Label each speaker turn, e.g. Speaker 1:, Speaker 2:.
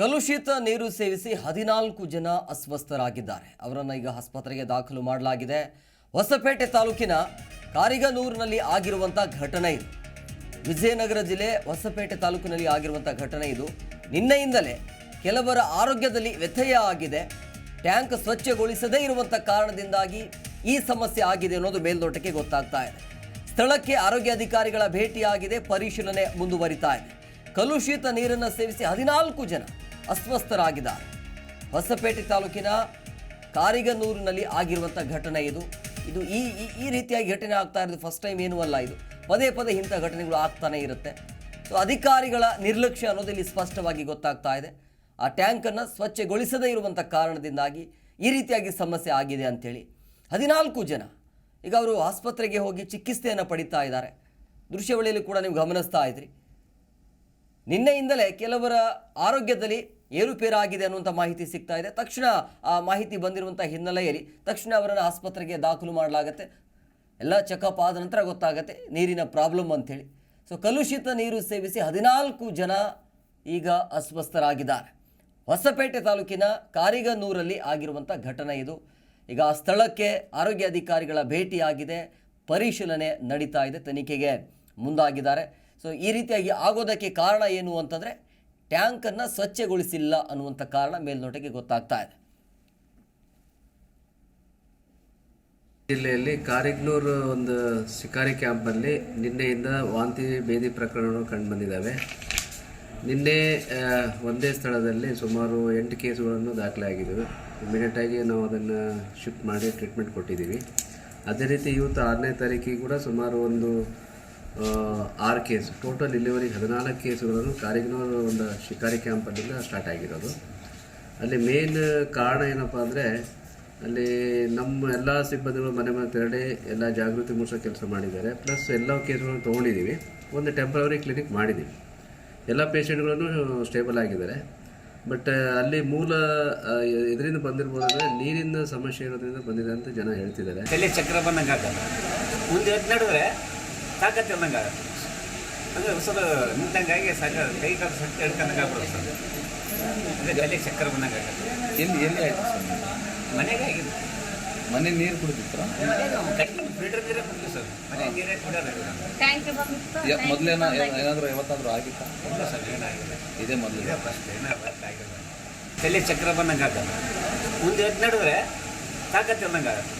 Speaker 1: ಕಲುಷಿತ ನೀರು ಸೇವಿಸಿ ಹದಿನಾಲ್ಕು ಜನ ಅಸ್ವಸ್ಥರಾಗಿದ್ದಾರೆ. ಅವರನ್ನು ಈಗ ಆಸ್ಪತ್ರೆಗೆ ದಾಖಲು ಮಾಡಲಾಗಿದೆ. ಹೊಸಪೇಟೆ ತಾಲೂಕಿನ ಕಾರಿಗನೂರಿನಲ್ಲಿ ಆಗಿರುವಂಥ ಘಟನೆ ಇದು. ವಿಜಯನಗರ ಜಿಲ್ಲೆ ಹೊಸಪೇಟೆ ತಾಲೂಕಿನಲ್ಲಿ ಆಗಿರುವಂಥ ಘಟನೆ ಇದು. ನಿನ್ನೆಯಿಂದಲೇ ಕೆಲವರ ಆರೋಗ್ಯದಲ್ಲಿ ವ್ಯತ್ಯಯ ಆಗಿದೆ. ಟ್ಯಾಂಕ್ ಸ್ವಚ್ಛಗೊಳಿಸದೇ ಇರುವಂಥ ಕಾರಣದಿಂದಾಗಿ ಈ ಸಮಸ್ಯೆ ಆಗಿದೆ ಅನ್ನೋದು ಮೇಲ್ನೋಟಕ್ಕೆ ಗೊತ್ತಾಗ್ತಾ ಇದೆ. ಸ್ಥಳಕ್ಕೆ ಆರೋಗ್ಯ ಅಧಿಕಾರಿಗಳ ಭೇಟಿಯಾಗಿದೆ, ಪರಿಶೀಲನೆ ಮುಂದುವರಿತಾ ಇದೆ. ಕಲುಷಿತ ನೀರನ್ನು ಸೇವಿಸಿ ಹದಿನಾಲ್ಕು ಜನ ಅಸ್ವಸ್ಥರಾಗಿದ್ದಾರೆ. ಹೊಸಪೇಟೆ ತಾಲೂಕಿನ ಕಾರಿಗನೂರಿನಲ್ಲಿ ಆಗಿರುವಂಥ ಘಟನೆ ಇದು. ಇದು ಈ, ಈ- ರೀತಿಯಾಗಿ ಘಟನೆ ಆಗ್ತಾ ಇರೋದು ಫಸ್ಟ್ ಟೈಮ್ ಏನೂ ಅಲ್ಲ ಇದು. ಪದೇ ಪದೇ ಇಂಥ ಘಟನೆಗಳು ಆಗ್ತಾನೆ ಇರುತ್ತೆ. ಸೊ ಅಧಿಕಾರಿಗಳ ನಿರ್ಲಕ್ಷ್ಯ ಅನ್ನೋದು ಇಲ್ಲಿ ಸ್ಪಷ್ಟವಾಗಿ ಗೊತ್ತಾಗ್ತಾ ಇದೆ. ಆ ಟ್ಯಾಂಕನ್ನು ಸ್ವಚ್ಛಗೊಳಿಸದೇ ಇರುವಂಥ ಕಾರಣದಿಂದಾಗಿ ಈ ರೀತಿಯಾಗಿ ಸಮಸ್ಯೆ ಆಗಿದೆ ಅಂಥೇಳಿ ಹದಿನಾಲ್ಕು ಜನ, ಈಗ ಅವರು ಆಸ್ಪತ್ರೆಗೆ ಹೋಗಿ ಚಿಕಿತ್ಸೆಯನ್ನು ಪಡಿತಾ ಇದ್ದಾರೆ. ದೃಶ್ಯವಳಿಯಲ್ಲಿ ಕೂಡ ನೀವು ಗಮನಿಸ್ತಾ ಇದ್ರಿ. ನಿನ್ನೆಯಿಂದಲೇ ಕೆಲವರ ಆರೋಗ್ಯದಲ್ಲಿ ಏರುಪೇರಾಗಿದೆ ಅನ್ನುವಂಥ ಮಾಹಿತಿ ಸಿಗ್ತಾ ಇದೆ. ತಕ್ಷಣ ಆ ಮಾಹಿತಿ ಬಂದಿರುವಂಥ ಹಿನ್ನೆಲೆಯಲ್ಲಿ ತಕ್ಷಣ ಅವರನ್ನು ಆಸ್ಪತ್ರೆಗೆ ದಾಖಲು ಮಾಡಲಾಗತ್ತೆ. ಎಲ್ಲ ಚೆಕಪ್ ಆದ ನಂತರ ಗೊತ್ತಾಗತ್ತೆ ನೀರಿನ ಪ್ರಾಬ್ಲಮ್ ಅಂಥೇಳಿ. ಸೊ ಕಲುಷಿತ ನೀರು ಸೇವಿಸಿ ಹದಿನಾಲ್ಕು ಜನ ಈಗ ಅಸ್ವಸ್ಥರಾಗಿದ್ದಾರೆ. ಹೊಸಪೇಟೆ ತಾಲೂಕಿನ ಕಾರಿಗನೂರಲ್ಲಿ ಆಗಿರುವಂಥ ಘಟನೆ ಇದು. ಈಗ ಆ ಸ್ಥಳಕ್ಕೆ ಆರೋಗ್ಯ ಅಧಿಕಾರಿಗಳ ಭೇಟಿಯಾಗಿದೆ. ಪರಿಶೀಲನೆ ನಡೀತಾ ಇದೆ. ತನಿಖೆಗೆ ಮುಂದಾಗಿದ್ದಾರೆ. ಸೊ ಈ ರೀತಿಯಾಗಿ ಆಗೋದಕ್ಕೆ ಕಾರಣ ಏನು ಅಂತಂದರೆ ಟ್ಯಾಂಕನ್ನು ಸ್ವಚ್ಛಗೊಳಿಸಿಲ್ಲ ಅನ್ನುವಂಥ ಕಾರಣ ಮೇಲ್ನೋಟಕ್ಕೆ ಗೊತ್ತಾಗ್ತಾ ಇದೆ.
Speaker 2: ಜಿಲ್ಲೆಯಲ್ಲಿ ಕಾರಿಗ್ನೂರು ಒಂದು ಶಿಕಾರಿ ಕ್ಯಾಂಪಲ್ಲಿ ನಿನ್ನೆಯಿಂದ ವಾಂತಿ ಭೇದಿ ಪ್ರಕರಣಗಳು ಕಂಡುಬಂದಿದ್ದಾವೆ ನಿನ್ನೆ ಒಂದೇ ಸ್ಥಳದಲ್ಲಿ ಸುಮಾರು ಎಂಟು ಕೇಸುಗಳನ್ನು ದಾಖಲೆ ಆಗಿದ್ದಾವೆ ಇಮಿಡಿಯೇಟಾಗಿ ನಾವು ಅದನ್ನು ಶಿಫ್ಟ್ ಮಾಡಿ ಟ್ರೀಟ್ಮೆಂಟ್ ಕೊಟ್ಟಿದ್ದೀವಿ. ಅದೇ ರೀತಿ ಇವತ್ತು ಆರನೇ ತಾರೀಕಿಗೆ ಕೂಡ ಸುಮಾರು ಒಂದು ಆರು ಕೇಸ್ ಟೋಟಲ್ ಇಲ್ಲಿವರೆಗೆ ಹದಿನಾಲ್ಕು ಕೇಸುಗಳನ್ನು ಕಾರಿಗ್ನೂರು ಒಂದು ಶಿಕಾರಿ ಕ್ಯಾಂಪಲ್ಲಿಂದ ಸ್ಟಾರ್ಟ್ ಆಗಿರೋದು. ಅಲ್ಲಿ ಮೇನ್ ಕಾರಣ ಏನಪ್ಪ ಅಂದರೆ, ಅಲ್ಲಿ ನಮ್ಮ ಎಲ್ಲ ಸಿಬ್ಬಂದಿಗಳು ಮನೆ ಮನೆ ತೆರಳಿ ಎಲ್ಲ ಜಾಗೃತಿ ಮೂಡಿಸೋ ಕೆಲಸ ಮಾಡಿದ್ದಾರೆ. ಪ್ಲಸ್ ಎಲ್ಲ ಕೇಸ್ಗಳನ್ನು ತೊಗೊಂಡಿದ್ದೀವಿ. ಒಂದು ಟೆಂಪ್ರವರಿ ಕ್ಲಿನಿಕ್ ಮಾಡಿದ್ದೀವಿ. ಎಲ್ಲ ಪೇಷಂಟ್ಗಳನ್ನು ಸ್ಟೇಬಲ್ ಆಗಿದ್ದಾರೆ. ಬಟ್ ಅಲ್ಲಿ ಮೂಲ ಇದರಿಂದ ಬಂದಿರ್ಬೋದು ಅಂದರೆ ನೀರಿನ ಸಮಸ್ಯೆ ಇರೋದ್ರಿಂದ ಬಂದಿದೆ ಅಂತ ಜನ ಹೇಳ್ತಿದ್ದಾರೆ.
Speaker 3: ಮುಂದೆ ನಡೆದ್ರೆ ತಾಕತ್ತು ಆಗತ್ತೆ ಅಂದರೆ ಸ್ವಲ್ಪ ನಿಂತಂಗಾಗಿ ಸಾಕ ಕೈ ಕಾಲು ಶಕ್ತಿ ಹಿಡ್ಕೊಂಡಂಗೆ ಆಗ್ಬಿಡುತ್ತೆ ಸರ್ ಅದೇ ಗಲ್ಲಿ ಚಕ್ಕರ ಬಂದಂಗೆ ಆಗತ್ತೆ
Speaker 4: ಎಲ್ಲಿ ಎಲ್ಲಿ ಆಯ್ತು ಸರ್
Speaker 3: ಮನೆಗೆ ಆಗಿದೆ
Speaker 4: ಮನೆ ನೀರು
Speaker 3: ಕುಡಿದಿತ್ತು ಫಿಲ್ಟರ್ ನೀರೇ ಸರ್ ಮನೆ ನೀರೇ
Speaker 4: ಏನಾದರೂ ಯಾವತ್ತಾದರೂ ಆಗಿತ್ತಾ
Speaker 3: ಸರ್
Speaker 4: ಇದೇ ಮೊದಲು
Speaker 3: ಚಕ್ರ ಬಂದಂಗೆ ಮುಂದೆ ಎದ್ದು ನಡೆದ್ರೆ ತಾಕತ್ತು ಅಂದಂಗೆ ಆಗತ್ತೆ